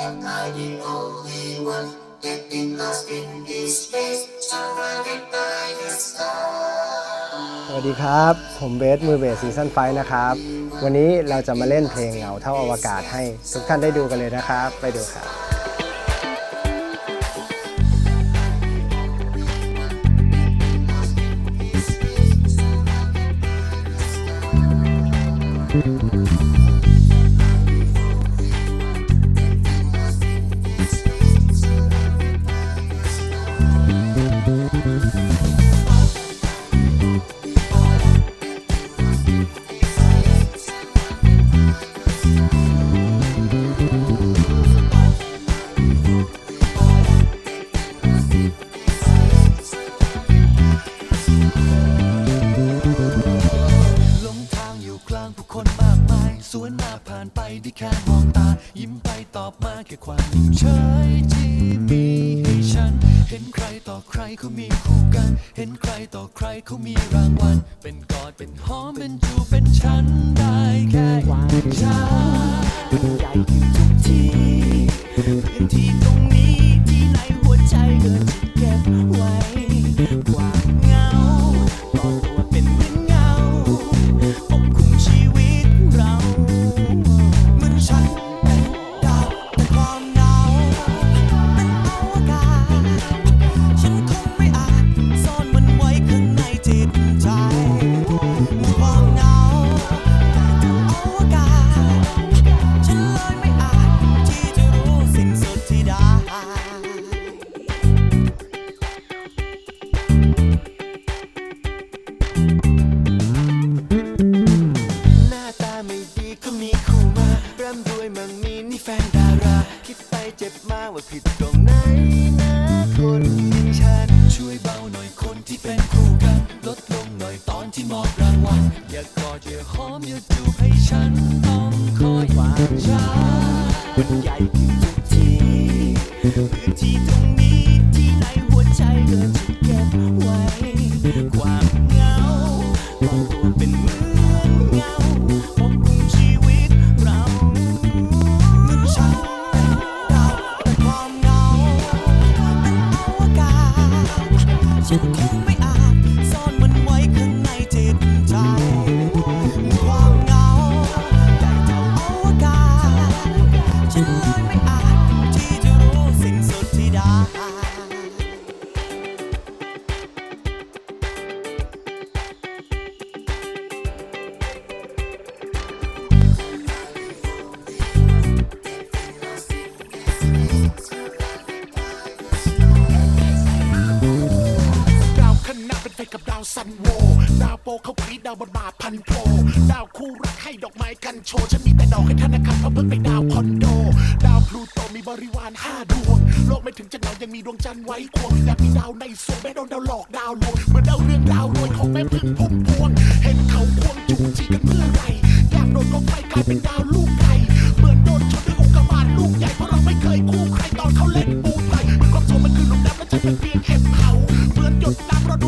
Am I the only one getting lost in this space, surrounded by the stars? สวัสดีครับ ผมเบสมือเบสซีซั่นไฟนะครับ วันนี้เราจะมาเล่นเพลงเหงาเท่าอวกาศให้ทุกท่านได้ดูกันเลยนะครับ ไปดูครับ แค่มองตา ยิ้มไปตอบมาแค่ความนิ่งเฉยที่มีให้ฉัน เห็นใครต่อใครเขามีคู่กัน เห็นใครต่อใครเขามีรางวัล เป็นกอดเป็นหอมเป็นจูเป็นฉันได้แค่ความใจ จ็บมาว่าผิดตรงไหนนะคนอย่างฉัน ช่วยเบาหน่อยคนที่เป็นคู่กัน ลดลงหน่อยตอนที่มอบรางวัลอย่ากอดอย่าหอมอย่าจูบให้ฉันต้องคอยความช้ามันใหญ่ขึ้นทุกทีพื้นที่ตรงนี้ที่ในหัวใจเกิดจะเก็บไว้ความเหงา ฉันาวซันโว ดาวโปเขากรีดดาวบนบาพันโทดาวคู่รักให้ดอกไม้กันโชว์ ฉันมีแต่ดอกให้ธนาคารเพราะเพิ่งไปดาวคอนโด ดาวพลูโตมีบริวารห้าดวง โลกไม่ถึงจะหงาวยังมีดวงจันทร์ไว้ควงอยากมีดาวในสวงแม่โดนดาวหลอกดาวลวงเหมือนดาวเรื่องดาวรวยของแม่พึ่งพุ่มพวง เห็นเขาควงจุกจีกันเมื่อไหรอยากโดนกองไฟกลายเป็นดาวลูกไก่เหมือนโดนชนด้วยอุกกาบาตลูกใหญ่เพราะเราไม่เคยคู่ใครตอนเขาเล่นปูไตเหมือนความโศกมันคือลุมดำและฉันเป็นเพียงเห็บเผาเหมือนหยดน้ำรอดวงอาทิตย์แผด